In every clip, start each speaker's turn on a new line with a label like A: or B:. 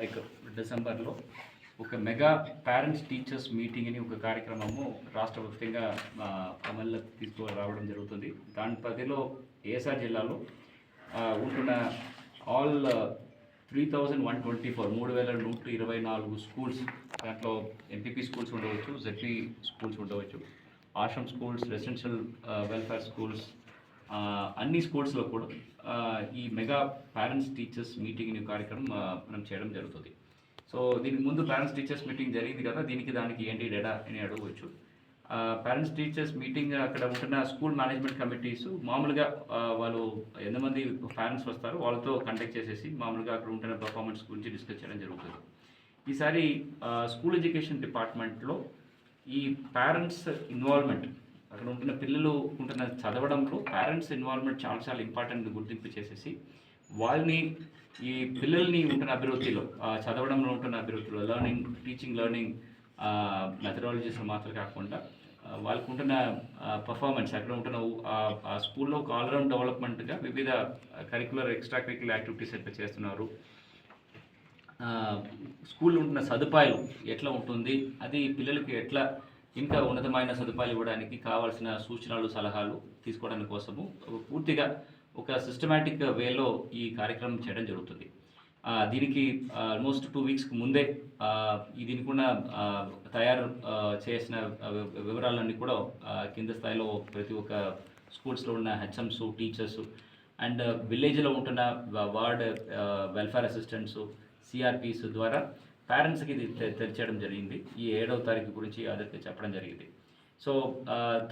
A: తారీఖు డిసెంబర్లో ఒక మెగా పేరెంట్స్ టీచర్స్ మీటింగ్ అని ఒక కార్యక్రమము రాష్ట్ర వ్యాప్తంగా ఆ, తీసుకు రావడం జరుగుతుంది. దాని పరిధిలో ఏఎస్ఆర్ జిల్లాలో ఉంటున్న all three thousand one twenty four మూడు వేల నూట ఇరవై నాలుగు స్కూల్స్ దాంట్లో ఎంపీపీ స్కూల్స్ ఉండవచ్చు జెడ్పీ స్కూల్స్ ఉండవచ్చు ashram schools residential welfare schools అన్ని స్పోర్ట్స్లో కూడా ఈ మెగా పేరెంట్స్ టీచర్స్ మీటింగ్ అనే కార్యక్రమం మనం చేయడం జరుగుతుంది. సో దీనికి ముందు పేరెంట్స్ టీచర్స్ మీటింగ్ జరిగింది కదా దీనికి దానికి ఏంటి డేటా అని అడగవచ్చు. పేరెంట్స్ టీచర్స్ మీటింగ్ అక్కడ ఉంటున్న స్కూల్ మేనేజ్మెంట్ కమిటీస్ మామూలుగా వాళ్ళు ఎంతమంది పేరెంట్స్ వస్తారు వాళ్ళతో కండక్ట్ చేసేసి మామూలుగా అక్కడ ఉంటున్న పర్ఫార్మెన్స్ గురించి డిస్కస్ చేయడం జరుగుతుంది. ఈసారి స్కూల్ ఎడ్యుకేషన్ డిపార్ట్మెంట్లో ఈ పేరెంట్స్ ఇన్వాల్వ్మెంట్ అక్కడ ఉంటున్న పిల్లలు ఉంటున్న చదవడంలో పేరెంట్స్ ఇన్వాల్వ్మెంట్ చాలా చాలా ఇంపార్టెంట్ గుర్తింపు చేసేసి వాళ్ళని ఈ పిల్లల్ని ఉంటున్న అభివృద్ధిలో చదవడంలో ఉంటున్న అభివృద్ధిలో లెర్నింగ్ టీచింగ్ లెర్నింగ్ మెథడాలజీస్ మాత్రం కాకుండా వాళ్ళకు ఉంటున్న పర్ఫార్మెన్స్ అక్కడ ఉంటున్న ఆ- స్కూల్లో ఒక ఆల్రౌండ్ డెవలప్మెంట్గా వివిధ కరికులర్ ఎక్స్ట్రా కరికులర్ యాక్టివిటీస్ ఎట్లా చేస్తున్నారు. స్కూల్లో ఉంటున్న సదుపాయం ఎట్లా ఉంటుంది అది పిల్లలకు ఎట్లా ఇంకా ఉన్నతమైన సదుపాయాలు ఇవ్వడానికి కావాల్సిన సూచనలు సలహాలు తీసుకోవడానికి కోసము పూర్తిగా ఒక సిస్టమేటిక్ వేలో ఈ కార్యక్రమం చేయడం జరుగుతుంది. దీనికి ఆల్మోస్ట్ టూ వీక్స్కి ముందే ఈ దీనికి ఉన్న తయారు చేసిన వివరాలన్నీ కూడా కింద స్థాయిలో ప్రతి ఒక్క స్కూల్స్లో ఉన్న హెచ్ఎంస్ టీచర్స్ అండ్ విలేజ్లో ఉంటున్న వార్డ్ వెల్ఫేర్ అసిస్టెంట్స్ సిఆర్పిస్ ద్వారా పేరెంట్స్కి ఇది తె- తెలియచేయడం జరిగింది. ఈ ఏడవ తారీఖు గురించి అందరికీ చెప్పడం జరిగింది. సో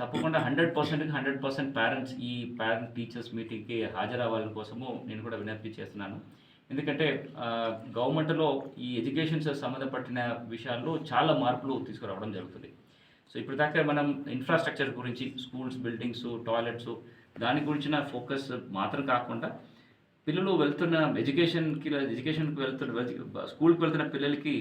A: తప్పకుండా హండ్రెడ్ పర్సెంట్కి హండ్రెడ్ పర్సెంట్ పేరెంట్స్ ఈ పేరెంట్ టీచర్స్ మీటింగ్కి హాజరవ్వాలని కోసము నేను కూడా విజ్ఞప్తి చేస్తున్నాను. ఎందుకంటే గవర్నమెంట్లో ఈ ఎడ్యుకేషన్ సంబంధపడిన విషయాల్లో చాలా మార్పులు తీసుకురావడం జరుగుతుంది. సో ఇప్పుడు దాకా మనం ఇన్ఫ్రాస్ట్రక్చర్ గురించి స్కూల్స్ బిల్డింగ్స్ టాయిలెట్స్ దాని గురించిన ఫోకస్ మాత్రం కాకుండా పిల్లలు వెళ్తున్న ఎడ్యుకేషన్కి ఎడ్యుకేషన్కి వెళ్తున్న స్కూల్కి వెళ్తున్న పిల్లలకి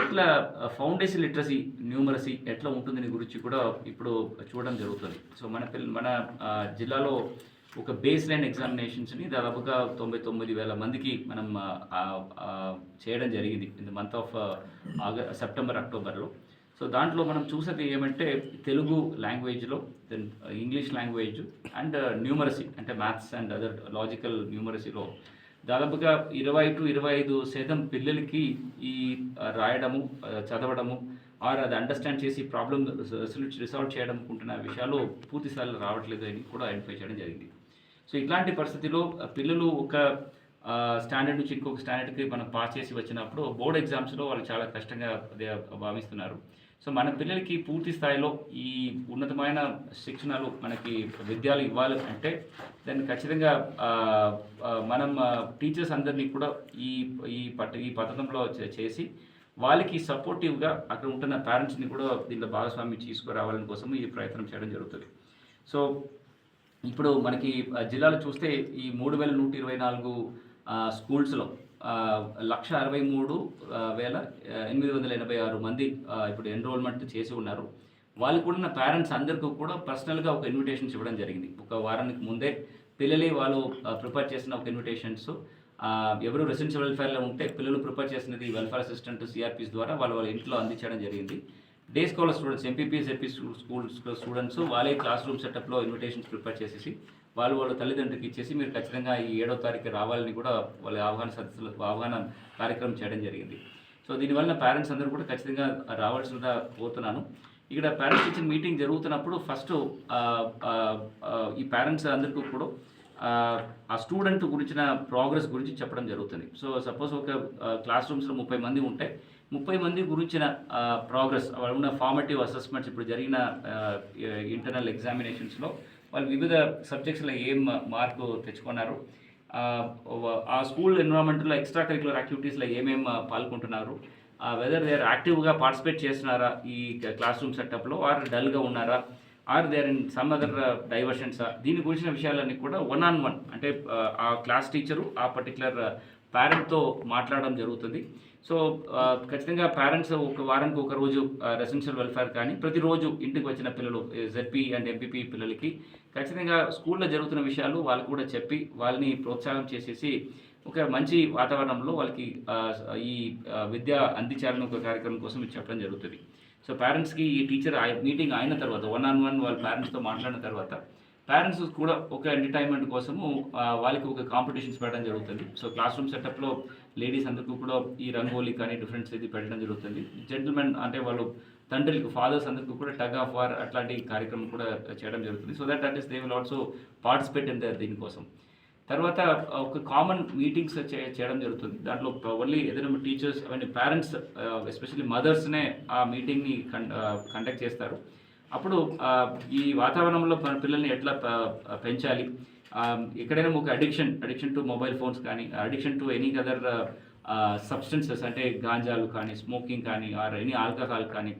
A: ఎట్లా ఫౌండేషన్ లిటరసీ న్యూమరసీ ఎట్లా ఉంటుందని గురించి కూడా ఇప్పుడు చూడడం జరుగుతుంది. సో మన పిల్ల మన జిల్లాలో ఒక బేస్ లైన్ ఎగ్జామినేషన్స్ని దాదాపుగా తొంభై తొమ్మిది వేల మందికి మనం చేయడం జరిగింది. In the month of Aug September అక్టోబర్లో సో దాంట్లో మనం చూసేది ఏమంటే తెలుగు లాంగ్వేజ్లో then English language and uh, numeracy అంటే మ్యాథ్స్ అండ్ అదర్ లాజికల్ న్యూమరసీలో. దాదాపుగా ఇరవై టు ఇరవై ఐదు శాతం పిల్లలకి ఈ uh, రాయడము uh, చదవడము ఆర్ అది అండర్స్టాండ్ చేసి ప్రాబ్లమ్ రిసాల్వ్ చేయడం అనుకుంటున్న విషయాలు పూర్తి రావట్లేదు అని కూడా ఐడెంటిఫై చేయడం జరిగింది. సో ఇట్లాంటి పరిస్థితిలో పిల్లలు ఒక స్టాండర్డ్ నుంచి ఇంకొక స్టాండర్డ్కి మనం పాస్ చేసి వచ్చినప్పుడు బోర్డ్ ఎగ్జామ్స్లో వాళ్ళు చాలా కష్టంగా అదే భావిస్తున్నారు. సో మన పిల్లలకి పూర్తి స్థాయిలో ఈ ఉన్నతమైన శిక్షణలు మనకి విద్యలు ఇవ్వాలి అంటే దాన్ని ఖచ్చితంగా మనం టీచర్స్ అందరినీ కూడా ఈ ఈ పట్ట ఈ పథకంలో చేసి వాళ్ళకి సపోర్టివ్గా అక్కడ ఉంటున్న పేరెంట్స్ని కూడా దీంట్లో భాగస్వామి తీసుకురావాలని కోసం ఈ ప్రయత్నం చేయడం జరుగుతుంది. సో ఇప్పుడు మనకి జిల్లాలో చూస్తే ఈ మూడు వేల నూట ఇరవై నాలుగు స్కూల్స్లో లక్ష అరవై మూడు వేల ఎనిమిది వందల ఎనభై ఆరు మంది ఇప్పుడు ఎన్రోల్మెంట్ చేసి ఉన్నారు. వాళ్ళు కూడా నా పేరెంట్స్ అందరికీ కూడా పర్సనల్గా ఒక ఇన్విటేషన్స్ ఇవ్వడం జరిగింది. ఒక వారానికి ముందే పిల్లలే వాళ్ళు ప్రిపేర్ చేసిన ఒక ఇన్విటేషన్స్ ఎవరు రెసిడెన్షియల్ వెల్ఫేర్లో ఉంటే పిల్లలు ప్రిపేర్ చేసినది వెల్ఫేర్ అసిస్టెంట్ సిఆర్పీస్ ద్వారా వాళ్ళ వాళ్ళ ఇంట్లో అందించడం జరిగింది. Day scholar students MPPS AP school students వాళ్ళే క్లాస్ రూమ్ సెటప్లో ఇన్విటేషన్స్ ప్రిపేర్ చేసేసి వాళ్ళు వాళ్ళ తల్లిదండ్రులకి ఇచ్చేసి మీరు ఖచ్చితంగా ఈ ఏడో తారీఖు రావాలని కూడా వాళ్ళ అవగాహన సదస్సులు అవగాహన కార్యక్రమం చేయడం జరిగింది. సో దీనివల్ల పేరెంట్స్ అందరూ కూడా ఖచ్చితంగా రావాల్సిందిగా కోరుతున్నాను. ఇక్కడ పేరెంట్స్ టీచర్ మీటింగ్ జరుగుతున్నప్పుడు ఫస్ట్ ఈ పేరెంట్స్ అందరికీ కూడా ఆ, ఆ స్టూడెంట్ గురించిన ప్రోగ్రెస్ గురించి చెప్పడం జరుగుతుంది. సో సపోజ్ ఒక క్లాస్ రూమ్స్లో ముప్పై మంది ఉంటే ముప్పై మంది గురించిన ప్రోగ్రెస్ వాళ్ళు ఉన్న ఫార్మేటివ్ అసెస్మెంట్స్ ఇప్పుడు జరిగిన ఇంటర్నల్ ఎగ్జామినేషన్స్లో వాళ్ళు వివిధ సబ్జెక్ట్స్లో ఏం మార్కు తెచ్చుకున్నారు? ఆ, స్కూల్ ఎన్విరాన్మెంట్లో ఎక్స్ట్రా కరికులర్ యాక్టివిటీస్లో ఏమేమి పాల్గొంటున్నారు? వెదర్ దే ఆర్ యాక్టివ్గా పార్టిసిపేట్ చేస్తున్నారా ఈ క్లాస్ రూమ్ సెటప్లో ఆర్ డల్గా ఉన్నారా? Or there in some other diversions దీని గురించిన విషయాలన్నీ కూడా వన్ ఆన్ వన్ అంటే ఆ, ఆ క్లాస్ టీచరు ఆ పర్టికులర్ పేరెంట్తో మాట్లాడడం జరుగుతుంది. సో ఖచ్చితంగా పేరెంట్స్ ఒక వారానికి ఒక రోజు రెసిడెన్షియల్ వెల్ఫేర్ కానీ ప్రతిరోజు ఇంటికి వచ్చిన పిల్లలు జెడ్పీ అండ్ ఎంపీపీ పిల్లలకి ఖచ్చితంగా స్కూల్లో జరుగుతున్న విషయాలు వాళ్ళు కూడా చెప్పి వాళ్ళని ప్రోత్సాహం చేసేసి ఒక మంచి వాతావరణంలో వాళ్ళకి ఈ విద్య అందించాలని ఒక కార్యక్రమం కోసం చెప్పడం జరుగుతుంది. సో పేరెంట్స్కి ఈ టీచర్ మీటింగ్ అయిన తర్వాత వన్ ఆన్ వన్ వాళ్ళ పేరెంట్స్తో మాట్లాడిన తర్వాత పేరెంట్స్ కూడా ఒక ఎంటర్టైన్మెంట్ కోసము వాళ్ళకి ఒక కాంపిటీషన్స్ పెట్టడం జరుగుతుంది. సో క్లాస్ రూమ్ సెటప్లో లేడీస్ అందరికీ కూడా ఈ రంగోలీ కానీ డిఫరెంట్స్ ఇది పెట్టడం జరుగుతుంది. జెంటిల్మెన్ అంటే వాళ్ళు తండ్రులకు ఫాదర్స్ అందరికీ కూడా టగ్ ఆఫ్ వార్ అట్లాంటి కార్యక్రమం కూడా చేయడం జరుగుతుంది. So that that is they will also participate in దీనికోసం తర్వాత ఒక కామన్ మీటింగ్స్ చేయడం జరుగుతుంది. దాంట్లో ఓన్లీ ఏదైనా టీచర్స్ అవన్నీ పేరెంట్స్ ఎస్పెషల్లీ మదర్స్నే ఆ మీటింగ్ని కండక్ట్ చేస్తారు. అప్పుడు ఈ వాతావరణంలో మన పిల్లల్ని ఎట్లా పెంచాలి? ఎక్కడైనా ఒక addiction addiction to mobile phones కానీ addiction to any other substances అంటే గాంజాలు కానీ స్మోకింగ్ కానీ ఆర్ ఎనీ ఆల్కహాల్ కానీ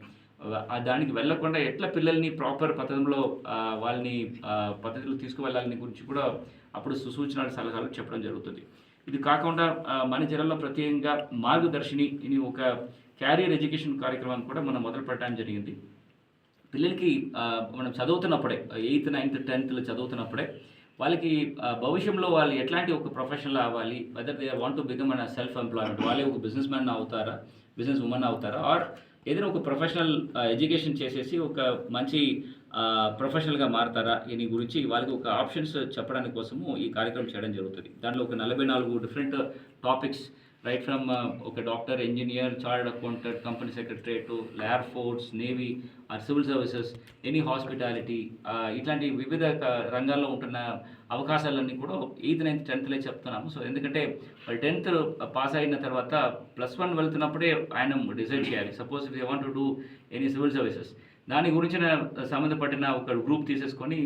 A: దానికి వెళ్ళకుండా ఎట్లా పిల్లల్ని ప్రాపర్ పద్ధతిలో వాళ్ళని పద్ధతిలో తీసుకువెళ్ళాలని గురించి కూడా అప్పుడు సుసూచనలు సలహాలు చెప్పడం జరుగుతుంది. ఇది కాకుండా మన జిల్లాలో ప్రత్యేకంగా మార్గదర్శిని ఇది ఒక క్యారియర్ ఎడ్యుకేషన్ కార్యక్రమాన్ని కూడా మనం మొదలు పెట్టడం జరిగింది. పిల్లలకి మనం చదువుతున్నప్పుడే ఎయిత్ నైన్త్ టెన్త్లో చదువుతున్నప్పుడే వాళ్ళకి భవిష్యంలో వాళ్ళు ఎట్లాంటి ఒక ప్రొఫెషన్లో అవ్వాలి whether they want to become an self employment వాళ్ళే ఒక బిజినెస్ మ్యాన్ అవుతారా బిజినెస్ ఉమెన్ అవుతారా ఆర్ ఏదైనా ఒక ప్రొఫెషనల్ ఎడ్యుకేషన్ చేసేసి ఒక మంచి ప్రొఫెషనల్గా మారతారా దీని గురించి వాళ్ళకి ఒక ఆప్షన్స్ చెప్పడానికి కోసము ఈ కార్యక్రమం చేయడం జరుగుతుంది. దాంట్లో ఒక నలభై నాలుగు different topics right from uh, ఒక doctor engineer chartered accountant company secretariat air force navy or civil services any hospitality ఇట్లాంటి వివిధ రంగాల్లో ఉంటున్న అవకాశాలన్నీ కూడా ఎయిత్ నైన్త్ టెన్త్లే చెప్తున్నాము. సో ఎందుకంటే వాళ్ళు టెన్త్ పాస్ అయిన తర్వాత ప్లస్ వన్ వెళ్తున్నప్పుడే ఆయన డిసైడ్ చేయాలి. Suppose if you want to do any civil services దాని గురించిన సంబంధపడిన ఒక గ్రూప్ తీసేసుకొని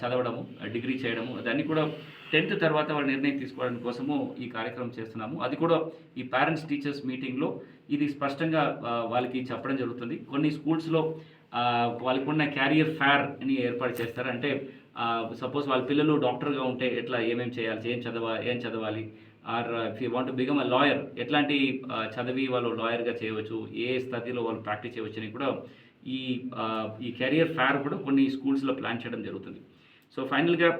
A: చదవడము డిగ్రీ చేయడము దాన్ని కూడా టెన్త్ తర్వాత వాళ్ళ నిర్ణయం తీసుకోవడం కోసము ఈ కార్యక్రమం చేస్తున్నాము. అది కూడా ఈ పేరెంట్స్ టీచర్స్ మీటింగ్లో ఇది స్పష్టంగా వాళ్ళకి చెప్పడం జరుగుతుంది. కొన్ని స్కూల్స్లో వాళ్ళకున్న క్యారియర్ ఫేర్ అని ఏర్పాటు చేస్తారు. అంటే సపోజ్ వాళ్ళ పిల్లలు డాక్టర్గా ఉంటే ఎట్లా ఏమేమి చేయాలి ఏం చదవాలి ఏం చదవాలి? Or if you want become a lawyer ఎట్లాంటి చదివి వాళ్ళు లాయర్గా చేయవచ్చు? ఏ స్థతిలో వాళ్ళు ప్రాక్టీస్ చేయవచ్చు అని కూడా ఈ ఈ కెరియర్ ఫేర్ కూడా కొన్ని స్కూల్స్లో ప్లాన్ చేయడం జరుగుతుంది. సో ఫైనల్గా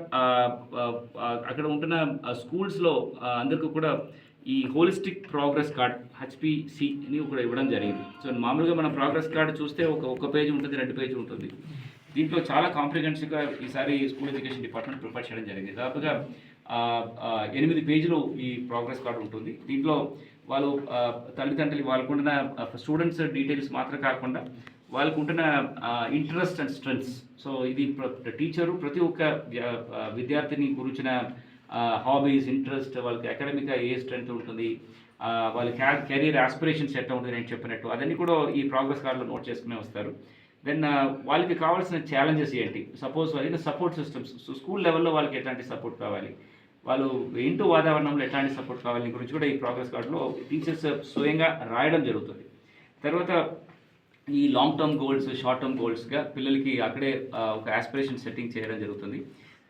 A: అక్కడ ఉంటున్న స్కూల్స్లో అందరికీ కూడా ఈ హోలిస్టిక్ ప్రోగ్రెస్ కార్డ్ హెచ్పిసి అని కూడా ఇవ్వడం జరిగింది. సో మామూలుగా మన ప్రోగ్రెస్ కార్డ్ చూస్తే ఒక ఒక పేజ్ ఉంటుంది రెండు పేజీ ఉంటుంది. దీంట్లో చాలా కాంప్రిహెన్సివ్గా ఈసారి స్కూల్ ఎడ్యుకేషన్ డిపార్ట్మెంట్ ప్రిపేర్ చేయడం జరిగింది. దాదాపుగా ఎనిమిది పేజీలు ఈ ప్రోగ్రెస్ కార్డు ఉంటుంది. దీంట్లో వాళ్ళు తల్లిదండ్రులు వాళ్ళకున్న స్టూడెంట్స్ డీటెయిల్స్ మాత్రం కాకుండా వాళ్ళకు ఉంటున్న ఇంట్రెస్ట్ అండ్ స్ట్రెంగ్స్ సో ఇది టీచరు ప్రతి ఒక్క విద్యార్థిని గురించిన హాబీస్ ఇంట్రెస్ట్ వాళ్ళకి అకాడమిక్గా ఏ స్ట్రెంగ్త్ ఉంటుంది వాళ్ళ క్యా కెరీర్ ఆస్పిరేషన్స్ ఎట్లా ఉంటుంది నేను చెప్పినట్టు అదన్నీ కూడా ఈ ప్రోగ్రెస్ కార్డులో నోట్ చేసుకునే వస్తారు. దెన్ వాళ్ళకి కావాల్సిన ఛాలెంజెస్ ఏంటి? సపోజ్ వాళ్ళకి సపోర్ట్ సిస్టమ్స్ స్కూల్ లెవెల్లో వాళ్ళకి ఎట్లాంటి సపోర్ట్ కావాలి? వాళ్ళు ఇంటూ వాతావరణంలో ఎట్లాంటి సపోర్ట్ కావాలి? గురించి కూడా ఈ ప్రోగ్రెస్ కార్డులో టీచర్స్ స్వయంగా రాయడం జరుగుతుంది. తర్వాత ఈ long term goals short term గోల్స్గా పిల్లలకి అక్కడే ఒక ఆస్పిరేషన్ సెట్టింగ్ చేయడం జరుగుతుంది.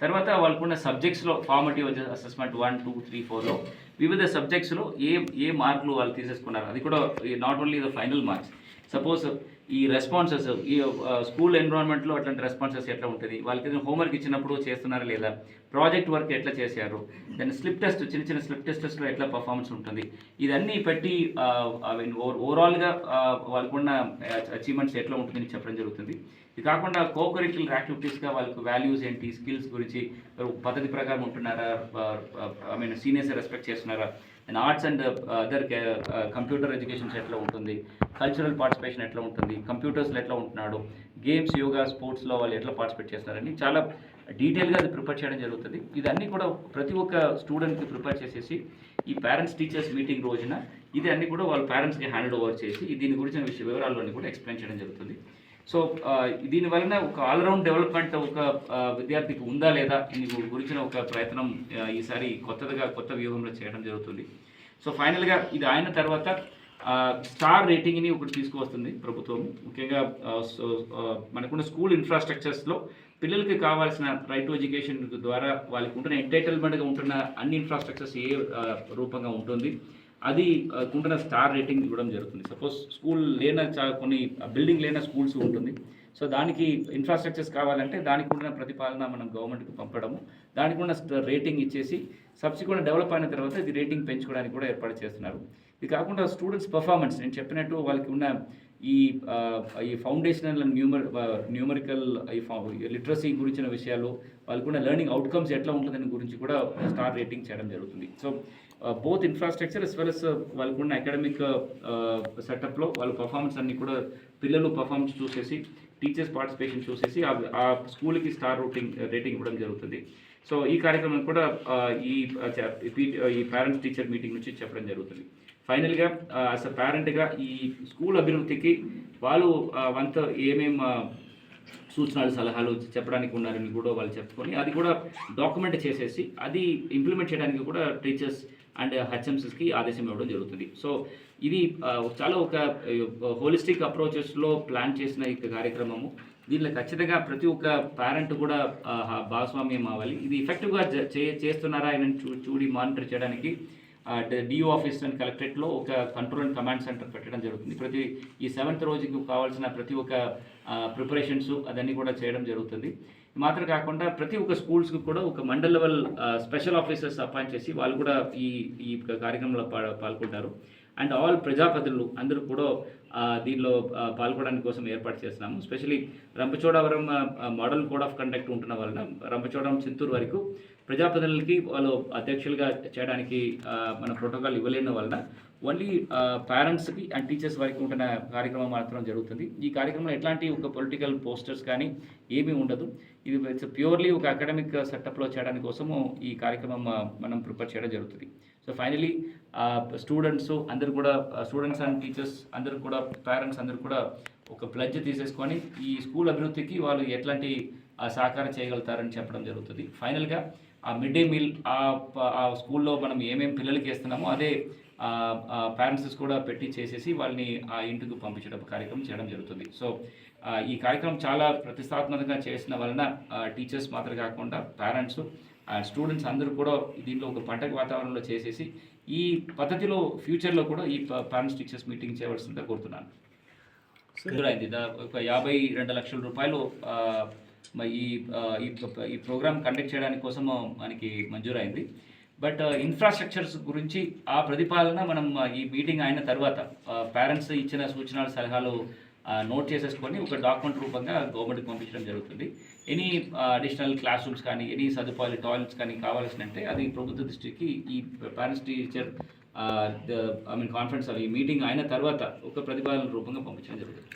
A: తర్వాత వాళ్ళకున్న సబ్జెక్ట్స్లో formative assessment one two three ఫోర్లో వివిధ సబ్జెక్ట్స్లో ఏ ఏ మార్కులు వాళ్ళు తీసేసుకున్నారు. అది కూడా not only the final marks suppose ఈ రెస్పాన్సెస్ ఈ స్కూల్ ఎన్విరాన్మెంట్లో అట్లాంటి రెస్పాన్సెస్ ఎట్లా ఉంటుంది? వాళ్ళకి ఏదైనా హోంవర్క్ ఇచ్చినప్పుడు చేస్తున్నారా లేదా? ప్రాజెక్ట్ వర్క్ ఎట్లా చేశారు? దాని స్లిప్ టెస్ట్ చిన్న చిన్న స్లిప్ టెస్టెస్లో ఎట్లా పర్ఫార్మెన్స్ ఉంటుంది? ఇదన్నీ పెట్టి ఐ మీన్ ఓవరాల్గా వాళ్ళకున్న అచీవ్మెంట్స్ ఎట్లా ఉంటుందని చెప్పడం జరుగుతుంది. ఇది కాకుండా కోకరిక్యులర్ యాక్టివిటీస్గా వాళ్ళకు వాల్యూస్ ఏంటి? స్కిల్స్ గురించి పద్ధతి ప్రకారం ఉంటున్నారా? ఐ మీన్ సీనియర్స్ రెస్పెక్ట్ చేస్తున్నారా? And arts and other computer educations ఎట్లా ఉంటుంది? కల్చరల్ పార్టిసిపేషన్ ఎట్లా ఉంటుంది? కంప్యూటర్స్లో ఎట్లా ఉంటున్నాడు? గేమ్స్ యోగా స్పోర్ట్స్లో వాళ్ళు ఎట్లా పార్టిసిపేట్ చేస్తారని చాలా డీటెయిల్గా అది ప్రిపేర్ చేయడం జరుగుతుంది. ఇదన్నీ కూడా ప్రతి ఒక్క స్టూడెంట్కి ప్రిపేర్ చేసేసి ఈ పేరెంట్స్ టీచర్స్ మీటింగ్ రోజున ఇది అన్నీ కూడా వాళ్ళ పేరెంట్స్కి హ్యాండ్ ఓవర్ చేసి దీని గురించిన విషయ వివరాలన్నీ కూడా ఎక్స్ప్లెయిన్ చేయడం జరుగుతుంది. సో దీనివలన దీని వలన ఒక ఆల్రౌండ్ డెవలప్మెంట్ ఒక విద్యార్థికి ఉందా లేదా దీని గురించిన ఒక ప్రయత్నం ఈసారి కొత్తగా కొత్త వ్యూహంలో చేయడం జరుగుతుంది. సో ఫైనల్గా ఇది అయిన తర్వాత స్టార్ రేటింగ్ని ఒకటి తీసుకువస్తుంది ప్రభుత్వం. ముఖ్యంగా సో, మనకున్న స్కూల్ ఇన్ఫ్రాస్ట్రక్చర్స్లో పిల్లలకి కావాల్సిన రైట్ టు ఎడ్యుకేషన్ ద్వారా వాళ్ళకి ఉంటున్న ఎంటైటిల్మెంట్గా ఉంటున్న అన్ని ఇన్ఫ్రాస్ట్రక్చర్స్ ఏ రూపంగా ఉంటుంది. అది ఆ, ఉంటున్న స్టార్ రేటింగ్ ఇవ్వడం జరుగుతుంది. సపోజ్ స్కూల్ లేన చా- కొన్ని బిల్డింగ్ లేన స్కూల్స్ ఉంటుంది. సో దానికి ఇన్ఫ్రాస్ట్రక్చర్స్ కావాలంటే దానికి ఉన్న ప్రతిపాదన మనం గవర్నమెంట్కి పంపడము. దానికి ఉన్న రేటింగ్ ఇచ్చేసి సబ్సిక్వెంట్ డెవలప్ అయిన తర్వాత ఇది రేటింగ్ పెంచుకోవడానికి కూడా ఏర్పాటు చేస్తున్నారు. ఇది కాకుండా స్టూడెంట్స్ పర్ఫార్మెన్స్ నేను చెప్పినట్టు వాళ్ళకి ఉన్న ఈ ఈ ఫౌండేషనల్ న్యూమర్ న్యూమరికల్ ఈ లిటరసీ గురించిన విషయాలు వాళ్ళకున్న లెర్నింగ్ అవుట్కమ్స్ ఎట్లా ఉంటుందని గురించి కూడా స్టార్ రేటింగ్ చేయడం జరుగుతుంది. So Uh, both infrastructure as well as వాళ్ళకున్న అకాడమిక్ సెటప్లో వాళ్ళ పర్ఫార్మెన్స్ అన్ని కూడా పిల్లలు పర్ఫార్మెన్స్ చూసేసి టీచర్స్ పార్టిసిపేషన్ చూసేసి ఆ- స్కూల్కి స్టార్ రూటింగ్ రేటింగ్ ఇవ్వడం జరుగుతుంది. సో ఈ కార్యక్రమం కూడా uh, ఈ uh, ఈ- పేరెంట్స్ టీచర్ మీటింగ్ నుంచి చెప్పడం జరుగుతుంది. ఫైనల్గా యాజ్ అ పేరెంట్గా ఈ స్కూల్ అభివృద్ధికి వాళ్ళు వంత ఏమేం సూచనలు సలహాలు చెప్పడానికి ఉన్నారని కూడా వాళ్ళు చెప్పుకొని అది కూడా డాక్యుమెంట్ చేసేసి అది ఇంప్లిమెంట్ చేయడానికి కూడా టీచర్స్ అండ్ హెచ్ఎంసీస్కి ఆదేశం ఇవ్వడం జరుగుతుంది. సో ఇది చాలా ఒక హోలిస్టిక్ అప్రోచెస్లో ప్లాన్ చేసిన ఈ కార్యక్రమము. దీనిలో ఖచ్చితంగా ప్రతి ఒక్క పేరెంట్ కూడా భాగస్వామ్యం అవ్వాలి. ఇది ఎఫెక్టివ్గా చే చేస్తున్నారా అని చూ చూడి మానిటర్ చేయడానికి డిఓ ఆఫీస్ అండ్ కలెక్టరేట్లో ఒక కంట్రోల్ అండ్ కమాండ్ సెంటర్ పెట్టడం జరుగుతుంది. ప్రతి ఈ సెవెంత్ రోజుకి కావాల్సిన ప్రతి ఒక్క ప్రిపరేషన్స్ అదన్నీ కూడా చేయడం జరుగుతుంది. మాత్రం కాకుండా ప్రతి ఒక్క స్కూల్స్కి కూడా ఒక mandal level special officers appoint చేసి వాళ్ళు కూడా ఈ ఈ కార్యక్రమంలో పా- పాల్గొంటారు. అండ్ ఆల్ ప్రజాపతులు అందరూ కూడా దీనిలో పాల్గొనడానికి కోసం ఏర్పాటు చేస్తున్నాము. Specially Rampachodavaram model code of conduct ఉంటున్న వలన రంపచోడవరం చింతూరు వరకు ప్రజాప్రతినిధులకి వాళ్ళు అధ్యక్షులుగా చేయడానికి మన ప్రోటోకాల్ ఇవ్వలేని వలన ఓన్లీ పేరెంట్స్కి అండ్ టీచర్స్ వరకు ఉంటున్న కార్యక్రమం మాత్రం జరుగుతుంది. ఈ కార్యక్రమంలో ఎట్లాంటి ఒక పొలిటికల్ పోస్టర్స్ కానీ ఏమీ ఉండదు. ఇది ఇట్స్ ప్యూర్లీ ఒక అకాడమిక్ సెటప్లో చేయడానికి కోసము ఈ కార్యక్రమం uh, మనం ప్రిపేర్ చేయడం జరుగుతుంది. సో ఫైనలీ స్టూడెంట్స్ అందరు కూడా స్టూడెంట్స్ అండ్ టీచర్స్ అందరు కూడా పేరెంట్స్ అందరు కూడా ఒక ప్లడ్జ్ తీసేసుకొని ఈ స్కూల్ అభివృద్ధికి వాళ్ళు ఎట్లాంటి uh, సహకారం చేయగలుగుతారని చెప్పడం జరుగుతుంది. ఫైనల్గా ఆ మిడ్ డే మీల్ ఆ ఆ స్కూల్లో మనం ఏమేమి పిల్లలకి ఇస్తున్నామో అదే పేరెంట్స్ కూడా పెట్టి చేసేసి వాళ్ళని ఆ ఇంటికి పంపించడం కార్యక్రమం చేయడం జరుగుతుంది. సో ఈ కార్యక్రమం చాలా ప్రతిష్టాత్మకంగా చేసిన వలన టీచర్స్ మాత్రం కాకుండా పేరెంట్స్ స్టూడెంట్స్ అందరూ కూడా దీంట్లో ఒక పండగ వాతావరణంలో చేసేసి ఈ పద్ధతిలో ఫ్యూచర్లో కూడా ఈ పేరెంట్స్ టీచర్స్ మీటింగ్ చేయవలసిందిగా కోరుతున్నాను. మంజూరైంది దా- ఒక యాభై రెండు లక్షల రూపాయలు ఈ ఈ ప్ర- ఈ ప్రోగ్రామ్ కండక్ట్ చేయడానికి కోసము మనకి మంజూరైంది. బట్ ఇన్ఫ్రాస్ట్రక్చర్స్ గురించి ఆ ప్రతిపాదన మనం ఆ, ఈ మీటింగ్ అయిన తర్వాత పేరెంట్స్ ఇచ్చిన సూచనలు సలహాలు నోట్ చేసేసుకొని ఒక డాక్యుమెంట్ రూపంగా గవర్నమెంట్కి పంపించడం జరుగుతుంది. ఎనీ అడిషనల్ క్లాస్ రూమ్స్ కానీ ఎనీ సదుపాయాలు టాయిలెట్స్ కానీ కావాల్సినంటే అది ప్రభుత్వ దృష్టికి ఈ parents teacher I mean conference ఈ మీటింగ్ అయిన తర్వాత ఒక ప్రతిపాదన రూపంగా పంపించడం జరుగుతుంది.